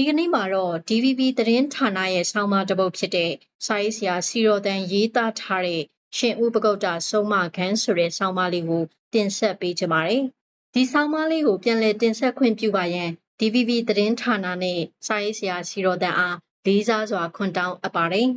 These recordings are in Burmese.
ဒီကနေ့မှာတော့ DVB သတင်းဌာနရဲ့ဆောင်းပါးတစ်ပုဒ်ဖြစ်တဲ့စာရေးဆရာစီရော်တန်ရေးသားထားတဲ့ရှင်ဦးပကုတ်တာဆုံးမခန်းဆိုတဲ့ဆောင်းပါးလေးကိုတင်ဆက်ပေးကြပါမယ်။ဒီဆောင်းပါးလေးကိုပြန်လည်တင်ဆက်ခွင့်ပြုပါရန် DVB သတင်းဌာနနဲ့စာရေးဆရာစီရော်တန်အားလေးစားစွာခွင့်တောင်းအပ်ပါတယ်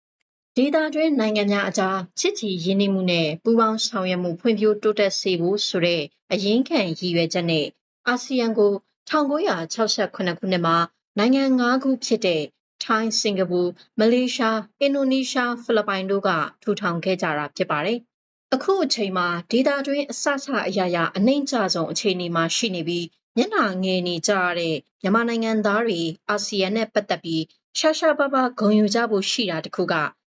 ။ဒေတာတွင်းနိုင်ငံများအကြားချစ်ကြည်ရင်းနှီးမှုနဲ့ပူးပေါင်းဆောင်ရွက်မှုဖွံ့ဖြိုးတိုးတက်စေဖို့ဆိုတဲ့အရင်းခံရည်ရွယ်ချက်နဲ့အာဆီယံကို1968ခုနှစ်မှာ နိုင်ငံ၅ခုဖြစ်တဲ့ထိုင်း၊စင်ကာပူ၊မလေးရှား၊အင်ဒိုနီးရှား၊ဖိလစ်ပိုင်တို့ကထူထောင်ခဲ့ကြတာဖြစ်ပါတယ်။အခုအချိန်မှာဒေသတွင်းအစစအရာရာအနှိမ့်ကျဆုံးအခြေအနေမှာရှိနေပြီးမျက်နှာငယ်နေကြရတဲ့မြန်မာနိုင်ငံသားတွေအာဆီယံနဲ့ပတ်သက်ပြီးရှားရှားပါးပါးဂုဏ်ယူကြဖို့ရှိတာတခုက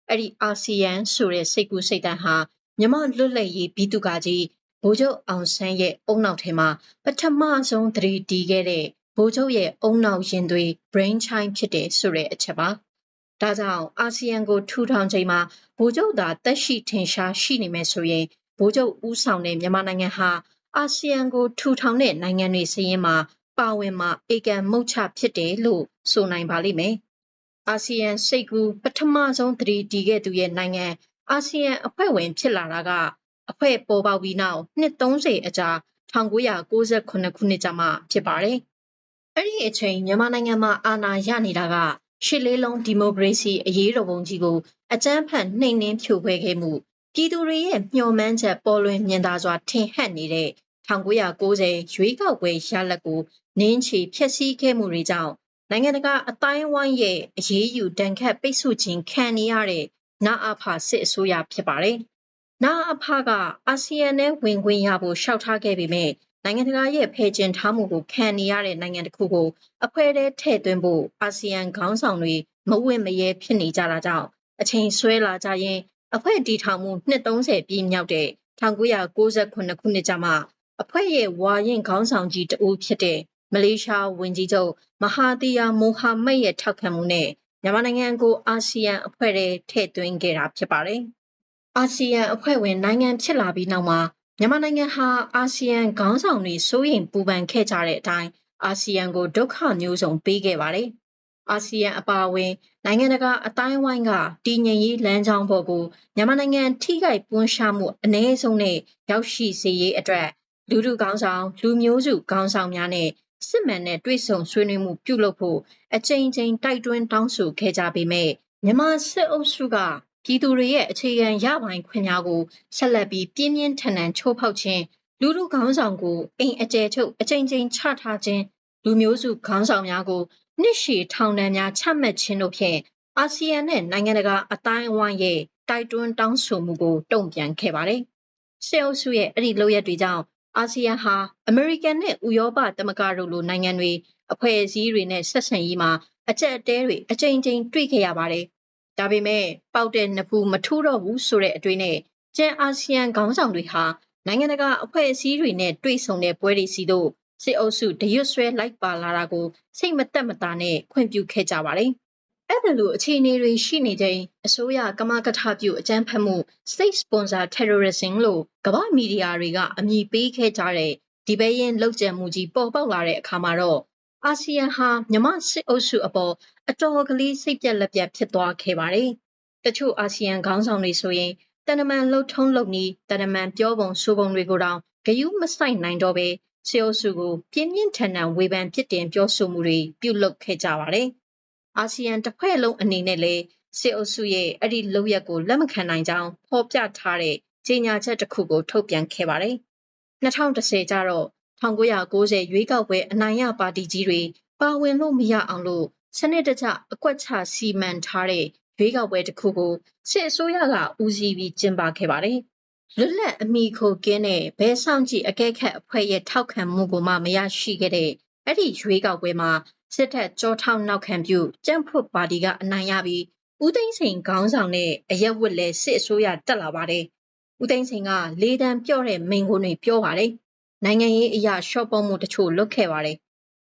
အဲ့ဒီအာဆီယံဆိုတဲ့စိတ်ကူးစိတ်တမ်းဟာမြမလွတ်လပ်ရေးဘီသူကကြီးဗိုလ်ချုပ်အောင်ဆန်းရဲ့အုံနောက်ထဲမှာပထမဆုံးသတိတီးခဲ့တဲ့ ဗိုလ်ချုပ်ရဲ့အုံနောက်ရင်သွေး brain child ဖြစ်တယ်ဆိုတဲ့အချက်ပါ။ဒါကြောင့်အာဆီယံကိုထူထောင်ချိန်မှာဗိုလ်ချုပ်သာတက်ရှိထင်ရှားရှိနေမယ်ဆိုရင်ဗိုလ်ချုပ်ဦးဆောင်တဲ့မြန်မာနိုင်ငံဟာအာဆီယံကိုထူထောင်တဲ့နိုင်ငံတွေစည်းမှာပါဝင်မှာအေကံမုတ်ချဖြစ်တယ်လို့ဆိုနိုင်ပါလိမ့်မယ်။အာဆီယံစိတ်ကူးပထမဆုံးသတိတီးခဲ့သူရဲ့နိုင်ငံအာဆီယံအဖွဲ့ဝင်ဖြစ်လာတာကအဖွဲ့ပေါ်ပေါက်ပြီးနောက်နှစ်30အကြာ1998ခုနှစ်ကျမှဖြစ်ပါတယ်။ အဲ့ဒီအချိန်မြန်မာနိုင်ငံမှာအာဏာရနေတာကရှစ်လေးလုံးဒီမိုကရေစီအရေးတော်ပုံကြီးကိုအကြမ်းဖက်နှိမ်နင်းဖြိုခွဲခဲ့မှုပြည်သူတွေရဲ့မျှော်မှန်းချက်ပေါ်လွင်မြင်သာစွာထင်ဟပ်နေတဲ့1990ရွေးကောက်ပွဲရလဒ်ကိုနင်းချီဖျက်ဆီးခဲ့မှုတွေကြောင့်နိုင်ငံတကာအတိုင်းဝိုင်းရဲ့အရေးယူတန်ခတ်ပိတ်ဆို့ခြင်းခံနေရတဲ့နာအဖစစ်အစိုးရဖြစ်ပါတယ်။နာအဖကအာဆီယံနဲ့ဝင်ခွင့်ရဖို့ရှောက်ထားခဲ့ပေမဲ့ နိုင်ငံတကာရဲ့ဖယ်ကျဉ်ထားမှုကိုခံနေရတဲ့နိုင်ငံတစ်ခုကိုအဖွဲ့ထဲထည့်သွင်းဖို့အာဆီယံခေါင်းဆောင်တွေမဝင့်မရဲဖြစ်နေကြတာကြောင့်အချိန်ဆွဲလာကြရင်အဖွဲ့တည်ထောင်မှုနှစ်30ပြည့်မြောက်တဲ့1998ခုနှစ်ကျမှအဖွဲ့ရဲ့ဝါရင်ခေါင်းဆောင်ကြီးတဦးဖြစ်တဲ့မလေးရှားဝန်ကြီးချုပ်မဟာသီယာမိုဟာမက်ရဲ့ထောက်ခံမှုနဲ့မြန်မာနိုင်ငံကိုအာဆီယံအဖွဲ့ထဲထည့်သွင်းခဲ့တာဖြစ်ပါတယ်။အာဆီယံအဖွဲ့ဝင်နိုင်ငံဖြစ်လာပြီးနောက်မှာ မြန်မာနိုင်ငံဟာအာဆီယံခေါင်းဆောင်တွေစိုးရိမ်ပူပန်ခဲ့ကြတဲ့အတိုင်းအာဆီယံကိုဒုက္ခမျိုးစုံပေးခဲ့ပါတယ်။အာဆီယံအပါအဝင် နိုင်ငံတကာအတိုင်းဝိုင်းကတည်ငြိမ်ရေးလမ်းကြောင်းပေါ်ကိုမြန်မာနိုင်ငံထိခိုက်ပွန်းရှားမှုအ ਨੇ ဆုံးနဲ့ရောက်ရှိစေရေးအတွက်လူထုခေါင်းဆောင်လူမျိုးစုခေါင်းဆောင်များနဲ့စစ်မှန်တဲ့တွေ့ဆုံဆွေးနွေးမှုပြုလုပ်ဖို့အကြိမ်ကြိမ်တိုက်တွန်းတောင်းဆိုခဲ့ကြပေမဲ့မြန်မာစစ်အုပ်စုက ပြည်သူတွေရဲ့အခြေခံရပိုင်ခွင့်များကိုဆက်လက်ပြီးပြင်းပြင်းထန်ထန်ချိုးဖောက်ခြင်းလူလူခေါင်းဆောင်ကိုအိမ်အကျယ်ချုပ်အကြိမ်ကြိမ်ချထားခြင်းလူမျိုးစုခေါင်းဆောင်များကိုနှစ်ရှည်ထောင်ဒဏ်များချမှတ်ခြင်းတို့ဖြင့်အာဆီယံနဲ့နိုင်ငံတကာအတိုင်းအဝိုင်းရဲ့တိုက်တွန်းတောင်းဆိုမှုကိုတုံ့ပြန်ခဲ့ပါတယ်။စစ်အုပ်စုရဲ့အဲ့ဒီလုပ်ရက်တွေကြောင့်အာဆီယံဟာအမေရိကန်နဲ့ဥရောပသမဂ္ဂတို့လိုနိုင်ငံတွေအဖွဲ့အစည်းတွေနဲ့ဆက်ဆံရေးမှာအကြက်အတဲတွေအကြိမ်ကြိမ်တွေ့ခဲ့ရပါတယ် ဒါပေမဲ့ပေါက်တဲ့နဖူးမထူးတော့ဘူးဆိုတဲ့အတွေ့နဲ့ကျန်အာဆီယံခေါင်းဆောင်တွေဟာနိုင်ငံတကာအဖွဲ့အစည်းတွေနဲ့တွေ့ဆုံတဲ့ပွဲတွေစီတို့စစ်အုပ်စုတရွတ်ဆွဲလိုက်ပါလာတာကိုစိတ်မသက်မသာနဲ့ခွင့်ပြုခဲ့ကြပါတယ်။အဲ့ဒါလိုအခြေအနေတွေရှိနေချိန်အစိုးရကမကထပြုအကြမ်းဖက်မှု state sponsor terrorism လို့ကမ္ဘာမီဒီယာတွေကအမည်ပေးခဲ့ကြတဲ့ဒီဘဲရင်လောက်ကျန်မှုကြီးပေါ်ပေါက်လာတဲ့အခါမှာတော့အာဆီယံဟာမြမစစ်အုပ်စုအပေါ် အတော်ကလေးစိတ်ပြက်လက်ပြက်ဖြစ်သွားခဲ့ပါတယ်။တချို့အာဆီယံခေါင်းဆောင်တွေဆိုရင်တန်တမန်လှုပ်ထုံးလုပ်နည်းတန်တမန်ပြောပုံဆိုပုံတွေကိုတောင်ဂယုမဆိုင်နိုင်တော့ပဲစစ်အုပ်စုကိုပြင်းပြင်းထန်ထန်ဝေဖန်ပြစ်တင်ပြောဆိုမှုတွေပြုလုပ်ခဲ့ကြပါတယ်။အာဆီယံတစ်ဖွဲ့လုံးအနေနဲ့လည်းစစ်အုပ်စုရဲ့အဲ့ဒီလုပ်ရက်ကိုလက်မခံနိုင်ကြောင်းဖော်ပြထားတဲ့ကြေညာချက်တစ်ခုကိုထုတ်ပြန်ခဲ့ပါတယ်။2010ကျတော့1990ရွေးကောက်ပွဲအနိုင်ရပါတီကြီးတွေပါဝင်လို့မရအောင်လို့ စနစ်တကျအကွက်ချစီမံထားတဲ့ရွေးကောက်ပွဲတစ်ခုကိုစစ်အစိုးရကဦးစီးပြီးကျင်းပခဲ့ပါတယ်။လွတ်လပ်အမိခိုကင်းတဲ့ဘဲဆောင်ကြည့်အကဲခတ်အဖွဲ့ရဲ့ထောက်ခံမှုကိုမှမရရှိခဲ့တဲ့အဲ့ဒီရွေးကောက်ပွဲမှာစစ်တပ်ကြောထောက်နောက်ခံပြုကြံ့ဖွတ်ပါတီကအနိုင်ရပြီးဦးသိန်းစိန်ခေါင်းဆောင်တဲ့အရက်ဝတ်လဲစစ်အစိုးရတက်လာပါတယ်။ဦးသိန်းစိန်ကလေတံပြော့တဲ့မိန်ခွန်းတွေပြောပါတယ်။နိုင်ငံရေးအရာရှော့ပေါ်မှုတချို့လုပ်ခဲ့ပါတယ်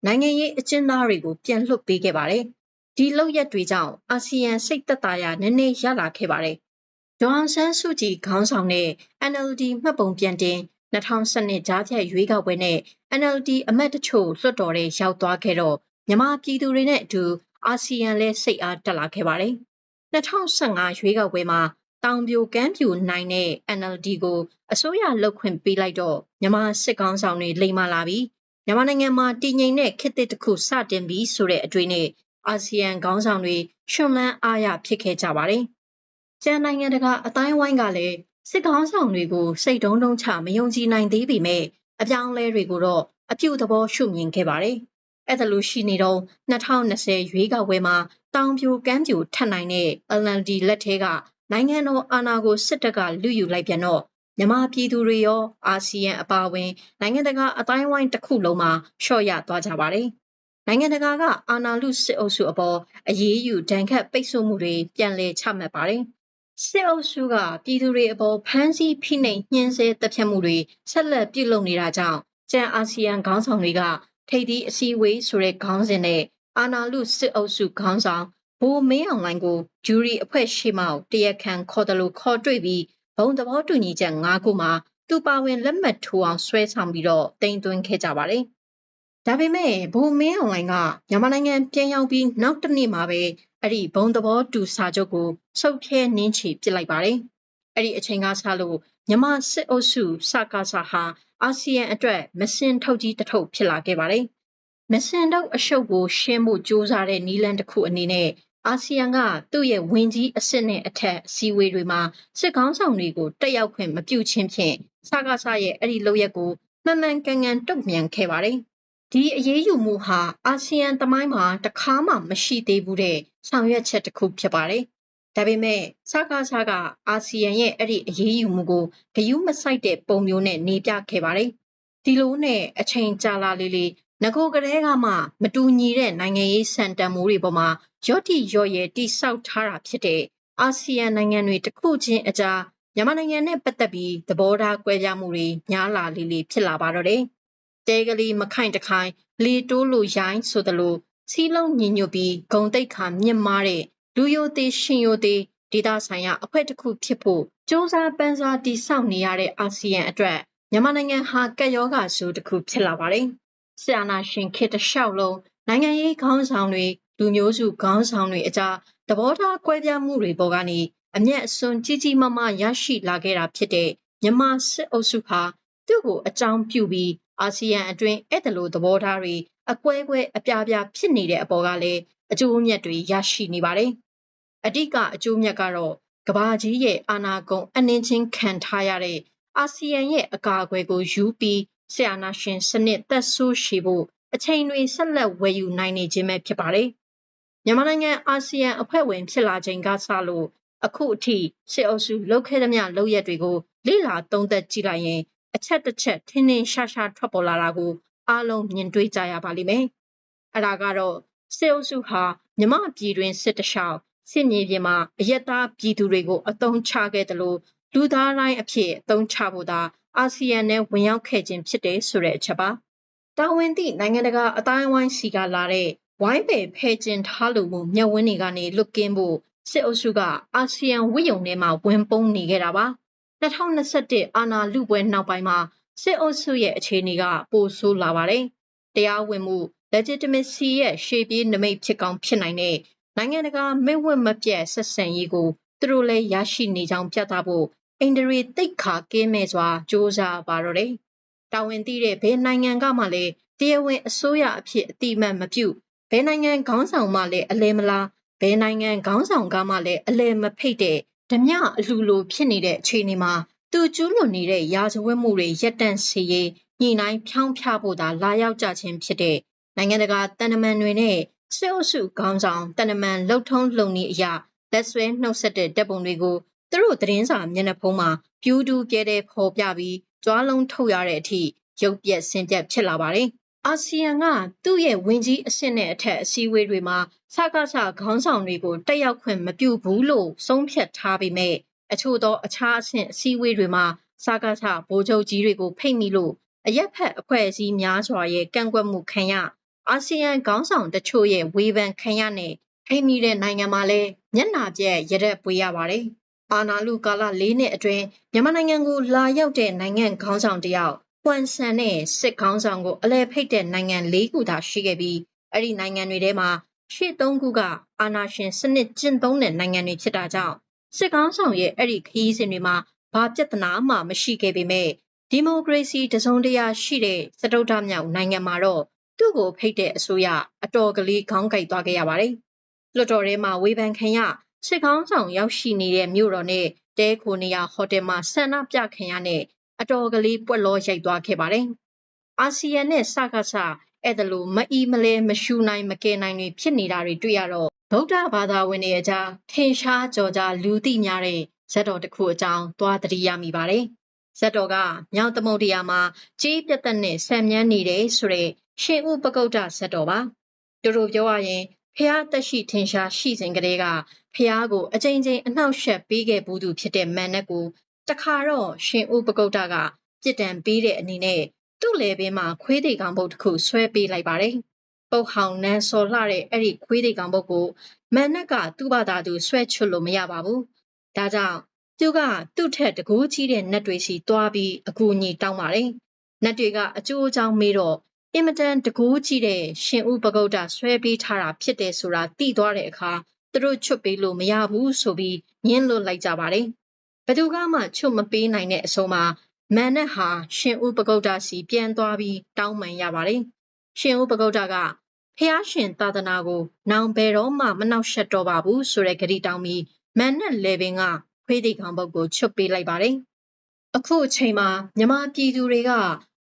နိုင်ငံရေးအကျဉ်းသားတွေကို ပြန်လွှတ်ပေးခဲ့ပါတယ်။ဒီလုပ်ရက်တွေကြောင့်အာဆီယံစိတ်သက်သာရာနည်းနည်းရလာခဲ့ပါတယ်။ဒေါ်အောင်ဆန်းစုကြည်ခေါင်းဆောင်တဲ့ NLD မှတ်ပုံပြန်တင်2012ကြားဖြတ်ရွေးကောက်ပွဲနဲ့ NLD အမတ်တချို့လွှတ်တော်ထဲရောက်သွားခဲ့တော့မြန်မာပြည်သူတွေနဲ့အတူအာဆီယံလည်းစိတ်အားတက်လာခဲ့ပါတယ်။2015ရွေးကောက်ပွဲမှာတောင်ပြိုကမ်းပြိုနိုင်တဲ့ NLD ကိုအစိုးရလှုပ်ခွင့်ပေးလိုက်တော့မြန်မာစစ်ကောင်ဆောင်တွေလိမ္မာလာပြီး မြန်မာနိုင်ငံမှာတည်ငြိမ်တဲ့ခေတ်တစ်ခုစတင်ပြီးဆိုတဲ့အတွေ့နဲ့အာဆီယံခေါင်းဆောင်တွေရှင်လန်းအားရဖြစ်ခဲ့ကြပါတယ်။ကျန်နိုင်ငံတကာအတိုင်းဝိုင်းကလည်းစစ်ကောင်ဆောင်တွေကိုစိတ်တုံးတုံးချမယုံကြည်နိုင်သေးပေမဲ့အပြောင်းလဲတွေကိုတော့အပြုသဘောရှုမြင်ခဲ့ပါတယ်။အဲ့ဒါလို့ရှိနေတော့2020ရွေးကောက်ပွဲမှာတောင်ပြိုကမ်းပြိုထပ်နိုင်တဲ့ LND လက်ထဲကနိုင်ငံတော်အာဏာကိုစစ်တပ်ကလူယူလိုက်ပြန်တော့ မြန်မာပြည်သူတွေရော အာဆီယံအပါအဝင် နိုင်ငံတကာအတိုင်းဝိုင်းတစ်ခုလုံးမှာရှော့ရသွားကြပါတယ်။နိုင်ငံတကာက အာဏာလုစစ်အုပ်စုအပေါ် အရေးယူ ဒဏ်ခတ်ပိတ်ဆို့မှုတွေ ပြန်လည်ချမှတ်ပါတယ်။စစ်အုပ်စုက ပြည်သူတွေအပေါ် ဖမ်းဆီး ဖိနှိပ် ညှင်းဆဲတပ်ဖြတ်မှုတွေ ဆက်လက်ပြုလုပ်နေတာကြောင့် ကျန်အာဆီယံခေါင်းဆောင်တွေက ထိပ်သီးအစည်းအဝေးဆိုတဲ့ ခေါင်းစဉ်နဲ့ အာဏာလုစစ်အုပ်စုခေါင်းဆောင်ဘိုးမင်းအောင်လှိုင်ကို ဂျူရီအဖွဲ့ရှိမှတရားခံခေါ်တယ်လို့ခေါ်တွေ့ပြီး ဘုံသဘောတူညီချက်၅ခုမှာသူပါဝင်လက်မှတ်ထိုးအောင်ဆွဲဆောင်ပြီးတော့တင်သွင်းခဲ့ကြပါတယ်။ဒါပေမဲ့ဘိုးမင်းအောင်လှိုင်ကမြန်မာနိုင်ငံပြန်ရောက်ပြီးနောက်တစ်နေ့မှာပဲအဲ့ဒီဘုံသဘောတူစာချုပ်ကိုဆုတ်ဖြဲနင်းချပစ်လိုက်ပါတယ်။အဲ့ဒီအချိန်ကစလို့မြန်မာစစ်အုပ်စုစကားစာဟာအာဆီယံအတွက်မစင်ထုတ်ကြီးတထုပ်ဖြစ်လာခဲ့ပါတယ်။မစင်တော့အရှုပ်ကိုရှင်းဖို့ကြိုးစားတဲ့နီလန်တစ်ခုအနေနဲ့ အာဆီယံကသူ့ရဲ့ဝင်ကြီးအစ်စ်နဲ့အထက်အစည်းအဝေးတွေမှာစစ်ကောင်းဆောင်တွေကိုတက်ရောက်ခွင့်မပြုခြင်းဖြင့်စကားဆရဲ့အဲ့ဒီလုပ်ရက်ကိုမှန်မှန်ကန်ကန်တုံ့ပြန်ခဲ့ပါတယ်။ဒီအရေးယူမှုဟာအာဆီယံတမိုင်းမှာတခါမှမရှိသေးဘူးတဲ့ဆောင်ရွက်ချက်တစ်ခုဖြစ်ပါတယ်။ဒါပေမဲ့စကားဆကအာဆီယံရဲ့အဲ့ဒီအရေးယူမှုကိုဂယုမဆိုင်တဲ့ပုံမျိုးနဲ့နေပြခဲ့ပါတယ်။ဒီလိုနဲ့အချိန်ကြာလာလေးလေး ငကိုကလေးကမှမတူညီတဲ့နိုင်ငံရေးစံတန်မိုးတွေပေါ်မှာရော့တိရော့ရဲတိဆောက်ထားတာဖြစ်တဲ့အာဆီယံနိုင်ငံတွေတစ်ခုချင်းအကြားမြန်မာနိုင်ငံနဲ့ပတ်သက်ပြီးသဘောထားကွဲပြားမှုတွေများလာလေးလေးဖြစ်လာပါတော့တယ်။တဲကလေးမခိုင်တခိုင်လေတိုးလိုရိုင်းဆိုသလိုစီးလုံးညီညွတ်ပြီးဂုံတိတ်ခါမြင့်မားတဲ့လူယိုသေးရှင်ယိုသေးဒေသဆိုင်ရာအဖွဲ့တစ်ခုဖြစ်ဖို့စ조사ပန်းစားတိစောက်နေရတဲ့အာဆီယံအတွက်မြန်မာနိုင်ငံဟာကက်ယောဂါဆိုတစ်ခုဖြစ်လာပါတယ်။ ဆရာနာရှင်ခေတ္တလျှောက်လုံးနိုင်ငံရေးခေါင်းဆောင်တွေလူမျိုးစုခေါင်းဆောင်တွေအကြားသဘောထားကွဲပြားမှုတွေပေါ်ကနေအမျက်အစွန်းကြီးကြီးမားမားရရှိလာခဲ့တာဖြစ်တဲ့မြန်မာစစ်အုပ်စုဟာသူ့ကိုအကြောင်းပြုပြီးအာဆီယံအတွင်းအဲ့ဒါလိုသဘောထားတွေအကွဲကွဲအပြားပြားဖြစ်နေတဲ့အပေါ်ကလည်းအကျိုးအမြတ်တွေရရှိနေပါတယ်။အတိကအကျိုးမြတ်ကတော့ကဘာကြီးရဲ့အာဏာကုန်အနှင်းချင်းခံထားရတဲ့အာဆီယံရဲ့အကာအကွယ်ကိုယူပြီး ဆရာနာရှင်စနစ်သက်ဆိုးရှိဖို့အချိန်တွေဆက်လက်ဝယ်ယူနိုင်နေခြင်းပဲဖြစ်ပါတယ်။မြန်မာနိုင်ငံအာဆီယံအဖွဲ့ဝင်ဖြစ်လာချိန်ကစလို့အခုအထိစစ်အုပ်စုလုပ်ခဲ့သမျှလုပ်ရက်တွေကိုလေ့လာသုံးသပ်ကြည့်လိုက်ရင်အချက်တစ်ချက်ထင်းထင်းရှားရှားထွက်ပေါ်လာတာကိုအားလုံးမြင်တွေ့ကြရပါလိမ့်မယ်။အဲ့ဒါကတော့စစ်အုပ်စုဟာမြမပြည်တွင်စစ်တလျှောက်စစ်မြေပြင်မှာအယက်သားပြည်သူတွေကိုအုံချခဲ့တယ်လို့လူသားတိုင်းအဖြစ်အုံချဖို့သာ အာဆီယံနဲ့ဝင်ရောက်ခဲ့ခြင်းဖြစ်တယ်ဆိုတဲ့အချက်ပါ။တာဝန်သည့်နိုင်ငံတကာအတိုင်းအဝိုင်းစီကလာတဲ့ဝိုင်းပယ်ဖဲ့ကျင်ထားလို့မှုမျက်ဝန်းတွေကနေလွတ်ကင်းဖို့စစ်အုပ်စုကအာဆီယံဝိယုံထဲမှာဝင်ပုန်းနေခဲ့တာပါ2021အာဏာလုပွဲနောက်ပိုင်းမှာစစ်အုပ်စုရဲ့အခြေအနေကပိုဆိုးလာပါတယ်တရားဝင်မှု legitimacy ရဲ့ရှေ့ပြေးနမိတ်ဖြစ်ကောင်းဖြစ်နိုင်တဲ့နိုင်ငံတကာမိဝတ်မပြတ်ဆက်ဆံရေးကိုသူတို့လည်းရရှိနေကြောင်းပြသဖို့ အင်ဒရီတိတ်ခါကင်းမဲ့စွာစ조사ပါတော့တယ်။တာဝန်သိတဲ့ဘယ်နိုင်ငံကမှလည်းတရားဝင်အစိုးရအဖြစ်အတိအမှတ်မပြုဘယ်နိုင်ငံခေါင်းဆောင်မှလည်းအလဲမလားဘယ်နိုင်ငံခေါင်းဆောင်ကမှလည်းအလဲမဖိတ်တဲ့ဓမြအလှလိုဖြစ်နေတဲ့အခြေအနေမှာသူကျူးလွန်နေတဲ့ရာဇဝတ်မှုတွေရပ်တန့်စေရေးညှိနှိုင်းဖြောင်းဖျဖို့သာလာရောက်ကြခြင်းဖြစ်တဲ့နိုင်ငံတကာတန်တမန်တွေနဲ့စစ်အုပ်စုခေါင်းဆောင်တန်တမန်လှုပ်ထုံးလုံနည်းအရာလက်ဆွဲနှုတ်ဆက်တဲ့တပ်ပုံတွေကို သူတို့သတင်းစာမျက်နှာဖုံးမှာပြူးတူးပြဲတဲ့ဖော်ပြပြီးကြွားလုံးထုတ်ရတဲ့အထိရုပ်ပြက်ဆင်းပြက်ဖြစ်လာပါတယ်။အာဆီယံကသူ့ရဲ့ဝင်ကြီးအဆင့်နဲ့အထက်အစည်းအဝေးတွေမှာစကားစခေါင်းဆောင်တွေကိုတက်ရောက်ခွင့်မပြုဘူးလို့ဆုံးဖြတ်ထားပေမဲ့အချို့သောအခြားအဆင့်အစည်းအဝေးတွေမှာစကားစဗိုလ်ချုပ်ကြီးတွေကိုဖိတ်မိလို့အရက်ဖက်အဖွဲ့အစည်းများစွာရဲ့ကန့်ကွက်မှုခံရအာဆီယံခေါင်းဆောင်တချို့ရဲ့ဝေဖန်ခံရနဲ့ဖိတ်မိတဲ့နိုင်ငံမှာလည်းမျက်နာပြက်ရတဲ့ပွေရပါတယ်။ အာနာလူကာလ၄နှစ်အတွင်းမြန်မာနိုင်ငံကိုလာရောက်တဲ့နိုင်ငံခေါင်းဆောင်တယောက်ပွန်ဆန်တဲ့စစ်ခေါင်းဆောင်ကိုအလဲဖိတ်တဲ့နိုင်ငံ၄ခုသာရှိခဲ့ပြီးအဲ့ဒီနိုင်ငံတွေထဲမှာရှေ့သုံးခုကအာဏာရှင်စနစ်ကျင့်သုံးတဲ့နိုင်ငံတွေဖြစ်တာကြောင့်စစ်ကောင်းဆောင်ရဲ့အဲ့ဒီခရီးစဉ်တွေမှာဘာပြဿနာမှမရှိခဲ့ပေမဲ့ဒီမိုကရေစီတစုံတရာရှိတဲ့စတုတ္ထမြောက်နိုင်ငံမှာတော့သူ့ကိုဖိတ်တဲ့အစိုးရအတော်ကလေးခေါင်းကိုက်သွားခဲ့ရပါတယ်။လွှတ်တော်ထဲမှာဝေဖန်ခံရ စစ်ကောင်းဆောင်ရောက်ရှိနေတဲ့မြို့တော်နဲ့တဲခိုနေရဟိုတယ်မှာဆန္ဒပြခံရတဲ့အတော်ကလေးပွက်လောရိုက်သွားခဲ့ပါတယ်။အာဆီယံနဲ့စကားဆအဲ့ဒါလိုမအီမလဲမရှူနိုင်မကယ်နိုင်တွေဖြစ်နေတာတွေတွေ့ရတော့ဗုဒ္ဓဘာသာဝင်တွေအကြားထင်ရှားကြော်ကြားလူသိများတဲ့ဇက်တော်တစ်ခုအကြောင်းသွားသတိရမိပါတယ်။ဇက်တော်ကမြောက်သမုဒ္ဒရာမှာကြီးပြတ်သက်နဲ့ဆံမြန်းနေတယ်ဆိုတဲ့ရှင်ဥပကုတ်တဇက်တော်ပါ။တို့တို့ပြောရရင်ဖះတက်ရှိထင်ရှားရှိစဉ်ကတည်းက ဖះကိုအကြိမ်ကြိမ်အနှောက်ယှက်ပေးခဲ့ဘူးသူဖြစ်တဲ့မန်နက်ကိုတခါတော့ရှင်ဥပကုတ်တကပြစ်ဒဏ်ပေးတဲ့အနေနဲ့သူ့လေပင်မှာခွေးသေးကောင်ဘုတ်တစ်ခုဆွဲပေးလိုက်ပါတယ်။ပုတ်ဟောင်နန်းစော်လှတဲ့အဲ့ဒီခွေးသေးကောင်ဘုတ်ကိုမန်နက်ကသူ့ဘာသာသူဆွဲချွတ်လို့မရပါဘူး။ဒါကြောင့်သူကသူ့ထက်တကူးကြီးတဲ့နတ်တွေစီတွားပြီးအကူအညီတောင်းပါတယ်။နတ်တွေကအကျိုးအကြောင်းမေးတော့အင်မတန်တကူးကြီးတဲ့ရှင်ဥပဂုတ်တာဆွဲပေးထားတာဖြစ်တယ်ဆိုတာသိသွားတဲ့အခါ သူတို့ချွတ်ပေးလို့မရဘူးဆိုပြီးညှင်းလွတ်လိုက်ကြပါတယ်။ဘယ်သူကမှချွတ်မပေးနိုင်တဲ့အဆုံးမှာမန်နဲ့ဟာရှင်ဥပဂုတ်တာစီပြန်သွားပြီးတောင်းပန်ရပါတယ်။ရှင်ဥပဂုတ်တာကဖះရှင်သာသနာကိုနောင်ဘယ်တော့မှမနှောက်ယှက်တော့ပါဘူးဆိုတဲ့ဂရီတောင်းပြီးမန်နဲ့လေပင်ကခွေးတိကောင်ပုတ်ကိုချွတ်ပေးလိုက်ပါတယ်။အခုအချိန်မှာမြမပြည်သူတွေက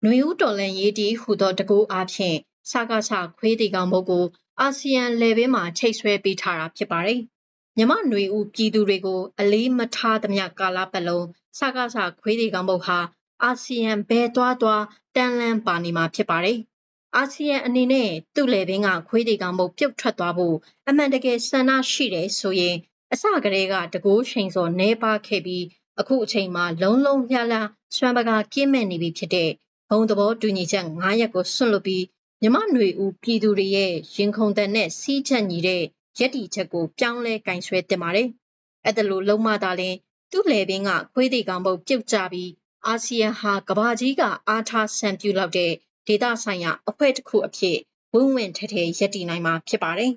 ຫນွေဦးတော်လန်ရေးတီဟူသောတကူအားဖြင့်စကားချခွေးတိကောင်ပုတ်ကို အာဆီယံလေပင်မှာချိတ်ဆွဲပေးထားတာဖြစ်ပါတယ်။မြမຫນွေဦးပြည်သူတွေကို အလေးမထားသမျှကာလပတ်လုံးစကားချခွေးတိကောင်ပုတ်ဟာအာဆီယံဘဲသွားသွားတန်လန်းပါနေမှာဖြစ်ပါတယ်။အာဆီယံအနေနဲ့သူ့လေပင်ကခွေးတီကောင်မုတ်ပြုတ်ထွက်သွားဖို့အမှန်တကယ်ဆန္ဒရှိတယ်ဆိုရင်အစကတည်းကတကိုးချိန်စောနေပါခဲ့ပြီးအခုအချိန်မှာလုံးလုံးလှလှဆွမ်းပကားကင်းမဲ့နေပြီဖြစ်တဲ့ဘုံသဘောတူညီချက်9ရက်ကိုဆွန့်လွတ်ပြီး မြမຫນွေဦးပြည်သူတွေရဲ့ရင်ခုန်တဲ့နဲ့စီးချက်ညီတဲ့ရည်တည်ချက်ကိုပြောင်းလဲကင်ဆွဲတင်ပါတယ်။အဲ့ဒါလိုလုံးမသာလင်သူ့လေပင်ကခွေးတီကောင်ပုတ်ပြုတ်ကြပြီးအာဆီယံဟာကမ္ဘာကြီးကအားထားဆံပြုလောက်တဲ့ဒေသဆိုင်ရာအဖွဲ့တစ်ခုအဖြစ်ဝင်းဝင့်ထဲထဲရပ်တည်နိုင်မှာဖြစ်ပါတယ်